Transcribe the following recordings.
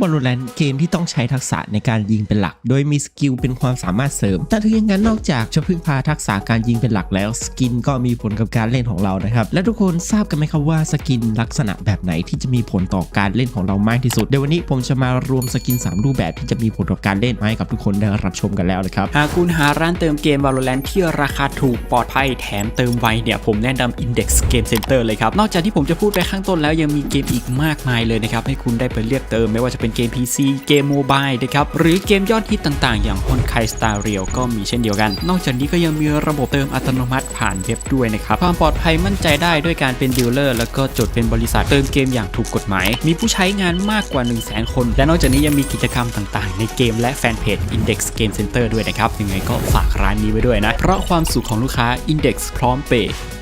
บอล o แ a นเกมที่ต้องใช้ทักษะในการยิงเป็นหลัก โดยมีสกิลเป็นความสามารถเสริม แต่ถึงอย่างนั้นนอกจากจะพึ่งพาทักษะการยิงเป็นหลักแล้ว สกินก็มีผลกับการเล่นของเรานะครับ และทุกคนทราบกันไหมครับว่าสกินลักษณะแบบไหนที่จะมีผลต่อการเล่นของเรามากที่สุดเดี๋ยววันนี้ผมจะมารวมสกิน 3 รูปแบบที่จะมีผลต่อการเล่นมาให้กับทุกคนได้รับชมกันแล้วนะครับหากคุณหาร้านเติมเกม Valorant ที่ราคาถูกปลอดภัยแถมเติมไวเนี่ยผมแนะนำ Index Game Center เลยครับนอกจากที่ผมจะพูดไปข้างต้นแล้วยังมีเกมอีกมากมายเลยนะครับให้คุณได้ไปเลือกเติมไม่ว่าจะเป็นเกม PC เกมโมบายนะครับหรือเกมยอดฮิตต่างๆ อย่าง Honkai Star Rail ก็มีเช่นเดียวกัน นอกจากนี้ก็ยังมีระบบเติมอัตโนมัติผ่านเว็บด้วยนะครับ ความปลอดภัยมั่นใจได้ด้วยการเป็นดีลเลอร์แล้วก็จดเป็นบริษัทเติมเกมอย่างถูกกฎหมาย มีผู้ใช้งานมากกว่า 1 0 0 0 0แคน และนอกจากนี้ยังมีกิจกรรมต่างๆ ในเกมและแฟนเพจ Index Game Center ด้วยนะครับยังไงก็ฝากร้านนี้ไว้ด้วยนะเพราะความสุขของลูกค้า Index พร้อมเปย์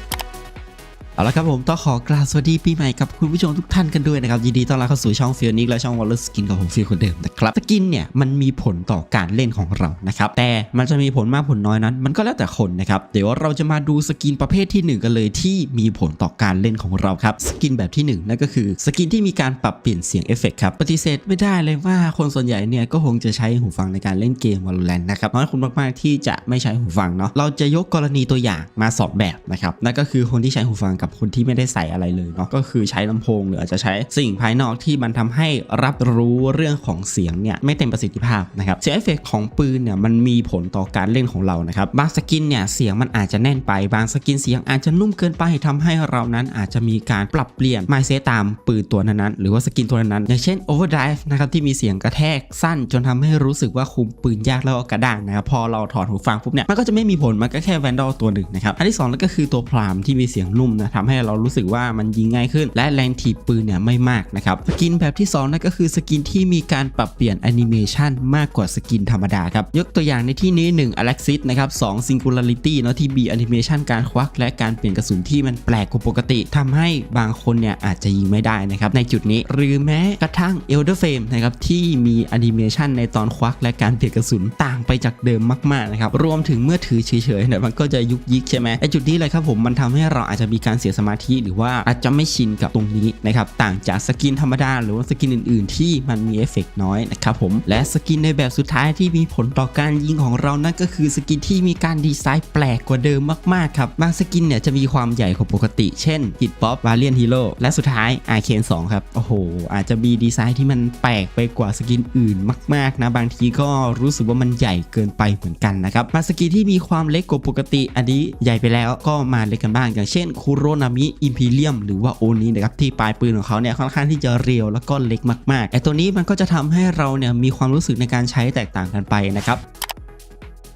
เอาละครับผมต้องขอกราบสวัสดีปีใหม่กับคุณผู้ชมทุกท่านกันด้วยนะครับยินดีต้อนรับเข้าสู่ช่องฟิลนิกและช่องวอลเลอร์สกินกับผมฟิลคนเดิมนะครับสกินเนี่ยมันมีผลต่อการเล่นของเรานะครับแต่มันจะมีผลมากผลน้อยนั้น มันก็แล้วแต่คนนะครับเดี๋ยวเราจะมาดูสกินประเภทที่หนึ่งกันเลยที่มีผลต่อการเล่นของเราครับสกินแบบที่หนึ่งนั่นก็คือสกินที่มีการปรับเปลี่ยนเสียงเอฟเฟกต์ครับปฏิเสธไม่ได้เลยว่าคนส่วนใหญ่เนี่ยก็คงจะใช้หูฟังในการเล่นเกม Valorant นะครับน้อยคนมากๆที่จะไม่ใช้หูฟังเนาะเราจะยกกรณีตัวอย่างมาสองแบบนะครับนั่นก็คือคนที่ใช้หูฟังกับคนที่ไม่ได้ใส่อะไรเลยเนาะก็คือใช้ลำโพงหรืออาจจะใช้สิ่งภายนอกที่มันทำให้รับรู้เรื่องของเสียงเนี่ยไม่เต็มประสิทธิภาพนะครับเสียงเอฟเฟกของปืนเนี่ยมันมีผลต่อการเล่นของเรานะครับบางสกินเนี่ยเสียงมันอาจจะแน่นไป บางสกินเสียงอาจจะนุ่มเกินไปทำให้เรานั้นอาจจะมีการปรับเปลี่ยนไมเซตตามปืนตัวนั้นๆหรือว่าสกินตัวนั้นๆอย่างเช่น Overdrive นะครับที่มีเสียงกระแทกสั้น จนทำให้รู้สึกว่าคุมปืนยากแล้วก็กระด้างนะครับพอเราถอดหูฟังปุ๊บเนี่ยมันก็จะไม่มีผลมันก็แค่แวนดอลตัวหนึ่งนะครับอันที่สองนั่นก็คือตัวพรามที่มีเสียงนุ่มนะทำให้เรารู้สึกว่ามันยิงง่ายขึ้น และแรงถีบปืนเนี่ยไม่มากนะครับสกินแบบที่สองนั่นก็คือสกินที่มีการปรับเปลี่ยนแอนิเมชันมากกว่าสกินธรรมดาครับยกตัวอย่างในที่นี้ 1 Alexis นะครับ2 Singularity เนาะที่มีแอนิเมชันการควักและการเปลี่ยนกระสุนที่มันแปลกกว่าปกติทำให้บางคนเนี่ยอาจจะยิงไม่ได้นะครับในจุดนี้หรือแม้กระทั่ง Elder Flame นะครับที่มีแอนิเมชันในตอนควักและการเปลี่ยนกระสุนต่างไปจากเดิมมากๆนะครับรวมถึงเมื่อถือเฉยๆเนี่ยมันก็จะยุกยิกใช่ไหมไอจุดนี้เลยครับผมมันทำให้เราอาจจะมีการเสียสมาธิหรือว่าอาจจะไม่ชินกับตรงนี้นะครับต่างจากสกินธรรมดาหรือว่าสกินอื่น ๆ ที่มันมีเอฟเฟกน้อยนะครับผมและสกินในแบบสุดท้ายที่มีผลต่อการยิงของเรานั่นก็คือสกินที่มีการดีไซน์แปลกกว่าเดิมมาก ๆ ครับบางสกินเนี่ยจะมีความใหญ่กว่าปกติ เช่นฮิตป๊อปวาเลียนฮีโร่และสุดท้ายอาเคน2ครับ โอ้โห อาจจะมีดีไซน์ที่มันแปลกไปกว่าสกินอื่นมาก ๆ นะ บางทีก็รู้สึกว่ามันใหญ่เกินไปเหมือนกันนะครับบาสกินที่มีความเล็กกว่าปกติ อันนี้ใหญ่ไปแล้วก็มาเล็กกันบ้างอย่างเช่นคูโรนามิอิมพีเรียมหรือว่าโอนี้นะครับที่ปลายปืนของเขาเนี่ยค่อนข้างที่จะเรียวแล้วก็เล็กมากๆไอตัวนี้มันก็จะทำให้เราเนี่ยมีความรู้สึกในการใช้แตกต่างกันไปนะครับ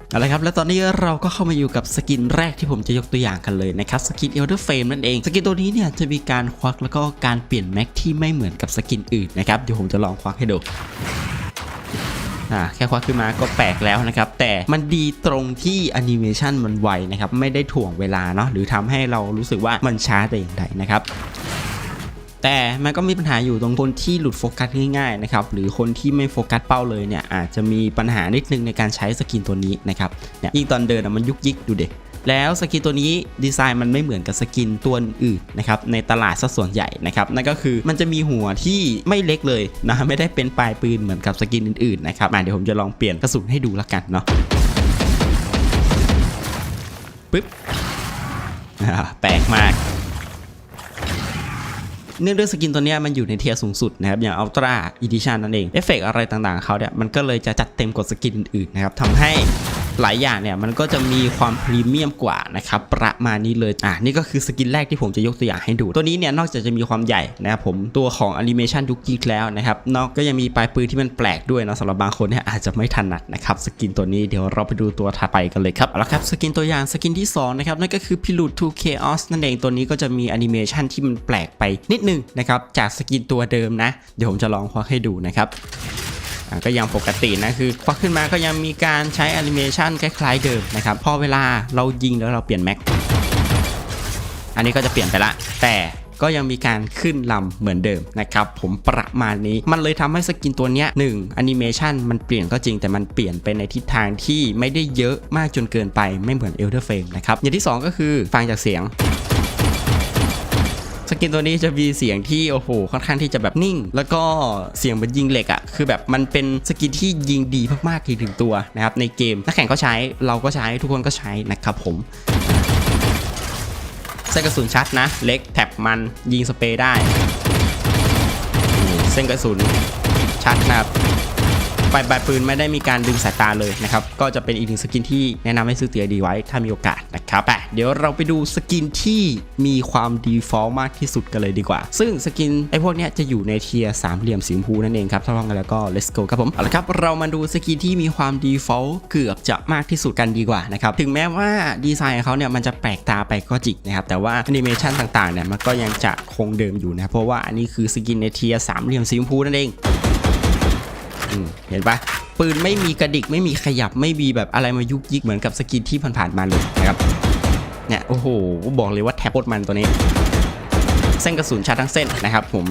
เอาละครับและตอนนี้เราก็เข้ามาอยู่กับสกินแรกที่ผมจะยกตัวอย่างกันเลยนะครับสกิน Elder Flame นั่นเองสกินตัวนี้เนี่ยจะมีการควักแล้วก็การเปลี่ยนแม็กที่ไม่เหมือนกับสกินอื่นนะครับเดี๋ยวผมจะลองควักให้ดู อ่าแค่ควักขึ้นมาก็แปลกแล้วนะครับ แต่มันดีตรงที่แอนิเมชันมันไวนะครับ ไม่ได้ถ่วงเวลาเนาะหรือทำให้เรารู้สึกว่ามันช้าแต่อย่างใดนะครับแต่มันก็มีปัญหาอยู่ตรงคนที่หลุดโฟกัสง่ายๆนะครับหรือคนที่ไม่โฟกัสเป้าเลยเนี่ยอาจจะมีปัญหานิดนึงในการใช้สกินตัวนี้นะครับเนี่ยยิ่งตอนเดินมันยุกยิกดูเด็ก แล้วสกินตัวนี้ดีไซน์มันไม่เหมือนกับสกินตัวอื่นนะครับในตลาดซะส่วนใหญ่นะครับนั่นก็คือมันจะมีหัวที่ไม่เล็กเลยนะไม่ได้เป็นปลายปืนเหมือนกับสกินอื่นๆนะครับเดี๋ยวผมจะลองเปลี่ยนกระสุนให้ดูละกันเนาะปึ๊บแปลกมากเนื่องด้วยสกินตัวเนี้ยมันอยู่ในเทียร์สูงสุดนะครับอย่าง Ultra Edition นั่นเองเอฟเฟกอะไรต่างๆเขาเนี่ยมันก็เลยจะจัดเต็มกว่าสกินอื่นนะครับทำให้ หลายอย่างเนี่ยมันก็จะมีความพรีเมียมกว่านะครับประมาณนี้เลยอะนี่ก็คือสกินแรกที่ผมจะยกตัวอย่างให้ดู ตัวนี้เนี่ยนอกจากจะมีความใหญ่นะครับผมตัวของแอนิเมชันยุกยิกแล้วนะครับนอกก็ยังมีปลายปืนที่มันแปลกด้วยนะสำหรับบางคนเนี่ยอาจจะไม่ถนัดนะครับสกินตัวนี้เดี๋ยวเราไปดูตัวถัดไปกันเลยครับเอาละครับสกินตัวอย่างสกินที่สองนะครับนั่นก็คือ Prelude to Chaos นั่นเองตัวนี้ก็จะมีแอนิเมชันที่มันแปลกไปนิดนึงนะครับจากสกินตัวเดิมนะเดี๋ยวผมจะลองควักให้ดูนะครับ ก็ยังปกตินะคือควักขึ้นมาก็ยังมีการใช้แอนิเมชันคล้ายๆเดิมนะครับพอเวลาเรายิงแล้วเราเปลี่ยนแม็กอันนี้ก็จะเปลี่ยนไปละ แต่ก็ยังมีการขึ้นลำเหมือนเดิมนะครับผมประมาณนี้มันเลยทำให้สกินตัวเนี้ยหนึ่งแอนิเมชันมันเปลี่ยนก็จริงแต่มันเปลี่ยนไปในทิศทางที่ไม่ได้เยอะมากจนเกินไปไม่เหมือน Elder Flame นะครับอย่างที่สองก็คือฟังจากเสียง สกินตัวนี้จะมีเสียงที่โอ้โหค่อนข้างที่จะแบบนิ่ง แล้วก็เสียงเหมือนยิงเหล็กอะ่ะคือแบบมันเป็นสกินที่ยิงดีมากๆทีถึงตัวนะครับในเกมนักแข่งก็ใช้เราก็ใช้ทุกคนก็ใช้นะครับผมเส้นกระสุนชัดนะ เล็กแท็บมันยิงสเปรย์ได้ เส้นกระสุนชัดนะครับ ปลายปลายปืนไม่ได้มีการดึงสายตาเลยนะครับ ก็จะเป็นอีกหนึ่งสกินที่แนะนำให้ซื้อเตียดีไว้ถ้ามีโอกาสนะครับแต่เดี๋ยวเราไปดูสกินที่มีความดีฟอลต์มากที่สุดกันเลยดีกว่า ซึ่งสกินไอ้พวกเนี้ยจะอยู่ในเทียร์สามเหลี่ยมสีชมพูนั่นเองครับถ้าพร้อมกันแล้วก็ let's go ครับผมเอาละครับเรามาดูสกินที่มีความดีฟอลต์เกือบจะมากที่สุดกันดีกว่านะครับถึงแม้ว่าดีไซน์ของเขาเนี่ยมันจะแปลกตาไปก็จริงนะครับแต่ว่าแอนิเมชันต่างๆเนี่ยมันก็ยังจะคงเดิมอยู่นะเพราะว่าอันนี้คือสกินในเทียร์สามเหลี่ยมสีชมพูนั่นเองอืม เห็นปะปืนไม่มีกระดิกไม่มีขยับไม่มีแบบอะไรมายุกยิกเหมือนกับสกินที่ผ่านๆมาเลยนะครับเนี่ยโอ้โหบอกเลยว่าแทบปดมันตัวนี้ เส้นกระสุนชัดทั้งเส้นนะครับ ผม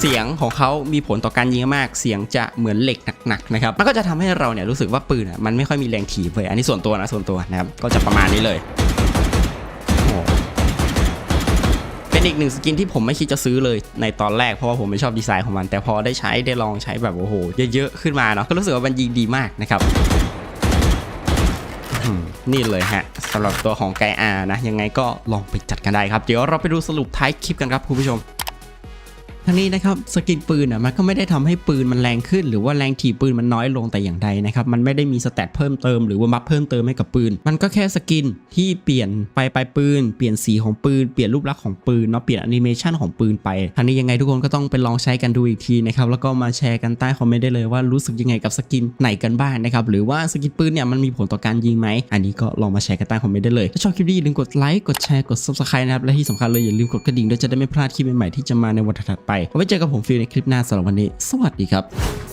เสียงของเขามีผลต่อการยิงมาก เสียงจะเหมือนเหล็กหนักๆนะครับ มันก็จะทำให้เราเนี่ยรู้สึกว่าปืนอะมันไม่ค่อยมีแรงถีบเลย อันนี้ส่วนตัวนะส่วนตัวนะครับ ก็จะประมาณนี้เลย อีกหนึ่งสกินที่ผมไม่คิดจะซื้อเลยในตอนแรกเพราะว่าผมไม่ชอบดีไซน์ของมัน แต่พอได้ใช้ได้ลองใช้แบบโอ้โหเยอะๆขึ้นมาเนาะก็รู้สึกว่ามันยิงดีมากนะครับนี่เลยฮะสำหรับตัวของไกอานะ ยังไงก็ลองไปจัดกันได้ครับ เดี๋ยวเราไปดูสรุปท้ายคลิปกันครับคุณผู้ชม ทั้งนี้นะครับสกินปืนอะมันก็ไม่ได้ทำให้ปืนมันแรงขึ้น หรือว่าแรงถีบปืนมันน้อยลงแต่อย่างใดนะครับมันไม่ได้มีสเตตเพิ่มเติมหรือว่าบัฟเพิ่มเติมให้กับปืน มันก็แค่สกินที่เปลี่ยนไปลายปืน เปลี่ยนสีของปืน เปลี่ยนรูปลักษณ์ของปืนเนาะเปลี่ยนแอนิเมชันของปืนไปทั้งนี้ยังไงทุกคนก็ต้องไปลองใช้กันดูอีกทีนะครับแล้วก็มาแชร์กันใต้คอมเมนต์ได้เลยว่ารู้สึกยังไงกับสกินไหนกันบ้างนะครับหรือว่าสกินปืนเนี่ยมันมีผลต่อการยิงไหมอันนี้ก็ลองมาแชร์กันใต้คอมเมนต์ได้เลยถ้าชอบคลิปนี้อย่าลืมกดไลค์กดแชร์กด subscribe นะครับและที่สำคัญเลยอย่าลืมกดกระดิ่งด้วยจะได้ไม่พลาดคลิปใหม่ๆที่จะมาในวันถัดไปไว้เจอกับผมฟิลในคลิปหน้าสำหรับวันนี้ สวัสดีครับ